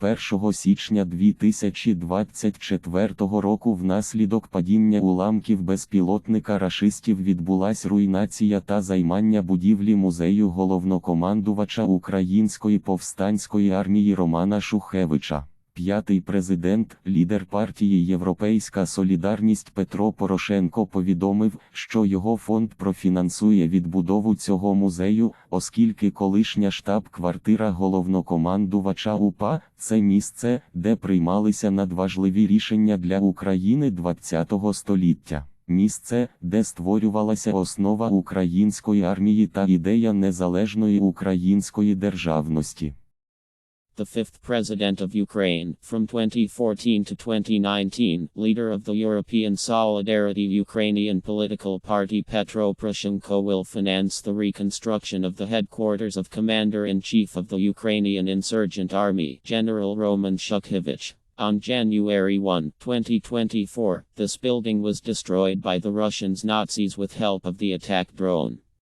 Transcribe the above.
1 січня 2024 року внаслідок падіння уламків безпілотника рашистів відбулась руйнація та займання будівлі музею головнокомандувача Української повстанської армії Романа Шухевича. П'ятий президент, лідер партії Європейська Солідарність Петро Порошенко повідомив, що його фонд профінансує відбудову цього музею, оскільки колишня штаб-квартира головнокомандувача УПА це місце, де приймалися надважливі рішення для України ХХ століття. Місце, де створювалася основа української армії та ідея незалежної української державності. The fifth president of Ukraine, from 2014 to 2019, leader of the European Solidarity Ukrainian political party Petro Poroshenko will finance the reconstruction of the headquarters of Commander-in-Chief of the Ukrainian Insurgent Army, General Roman Shukhevich. On January 1, 2024, this building was destroyed by the Russians Nazis with help of the attack drone.